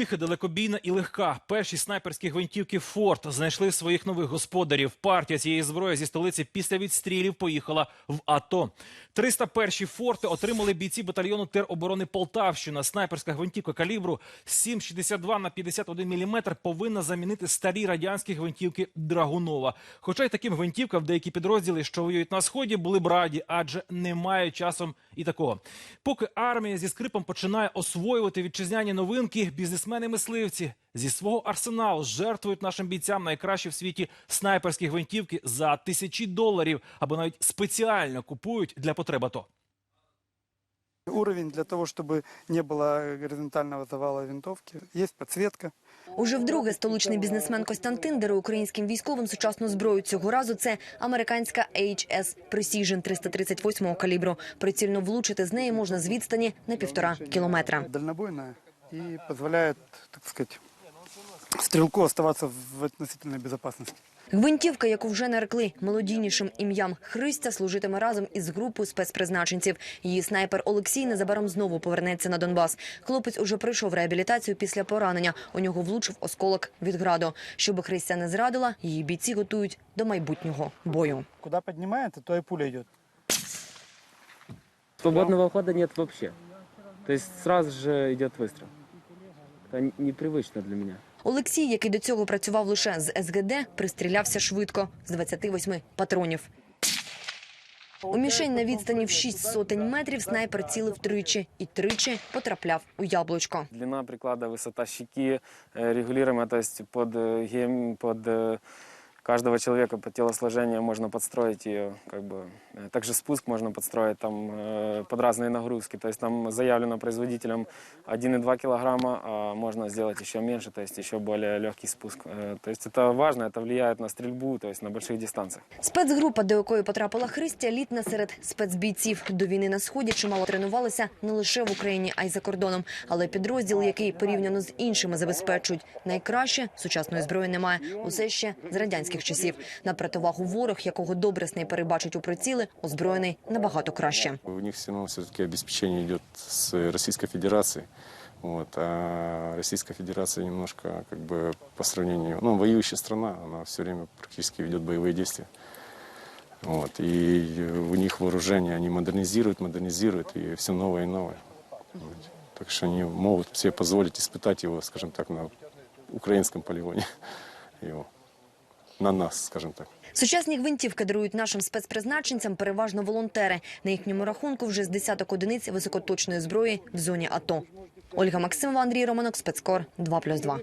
Тиха, далекобійна і легка. Перші снайперські гвинтівки Форт знайшли своїх нових господарів. Партія цієї зброї зі столиці після відстрілів поїхала в АТО. 301-ші форти отримали бійці батальйону тероборони Полтавщина. Снайперська гвинтівка калібру 7,62 на 51 мм повинна замінити старі радянські гвинтівки Драгунова. Хоча й таким гвинтівкам деякі підрозділи, що воюють на сході, були б раді, адже немає часом і такого. Поки армія зі скрипом починає освоювати вітчизняні новинки, бізнесмени-мисливці зі свого арсеналу жертвують нашим бійцям найкращі в світі снайперські гвинтівки за тисячі доларів або навіть спеціально купують для потреб АТО. Уровень для того, чтобы не было горизонтального завала винтовки. Есть подсветка. Уже вдруге столичний бізнесмен Костянтин дарує українським військовим сучасну зброю. Цього разу це американська HS Precision 338 калібру. Прицільно влучити з неї можна з відстані на півтора кілометра. Дальнобойная и позволяет, так сказать, стрелку оставаться в относительной безопасности. Гвинтівка, яку вже нарекли мелодійнішим ім'ям Христя, служитиме разом із групою спецпризначенців. Її снайпер Олексій незабаром знову повернеться на Донбас. Хлопець уже пройшов реабілітацію після поранення. У нього влучив осколок від граду. Щоби Христя не зрадила, її бійці готують до майбутнього бою. Куда поднимает, то и пуля идет. Свободного хода нет вообще. То есть сразу же идет выстрел Это непривычно для меня. Олексій, який до цього працював лише з СГД, пристрілявся швидко з 28 патронів. У мішень на відстані в 6 сотень метрів снайпер цілив тричі і тричі потрапляв у яблучко. Длина приклада, высота щеки э, регулируемая, то есть под, э, гем- под э, каждого человека, под телосложение можно подстроить ее. Как бы. Э, Также спуск можно подстроить там, э, под разные нагрузки. То есть там заявлено производителем 1,2 килограмма, а можно сделать еще меньше, то есть еще более легкий спуск. Э, То есть это важно, это влияет на стрельбу, то есть на больших дистанциях. Спецгрупа, до якої потрапила Христя, елітна серед спецбійців. До війни на сході чимало тренувалися не лише в Україні, а й за кордоном. Але підрозділ, який порівняно з іншими забезпечують найкраще, сучасної зброї немає. Усе ще з радянських часів. На противагу ворог, якого добре снайпери бачать у приціли, озброєний набагато краще. У них все равно все-таки обеспечение идет с Российской Федерации. Вот, а Российская Федерация немножко, как бы, по сравнению, ну, воюющая страна, она все время практически ведет боевые действия. Вот, и у них вооружение, они модернизируют, модернизируют, и все новое и новое. Вот. Так что они могут себе позволить испытать его, скажем так, на украинском полигоне. Его. На нас, скажем так. Сучасні гвинтівки дарують нашим спецпризначенцям переважно волонтери. На їхньому рахунку вже з десяток одиниць високоточної зброї в зоні АТО. Ольга Максимова, Андрій Романок, спецкор 2+,2.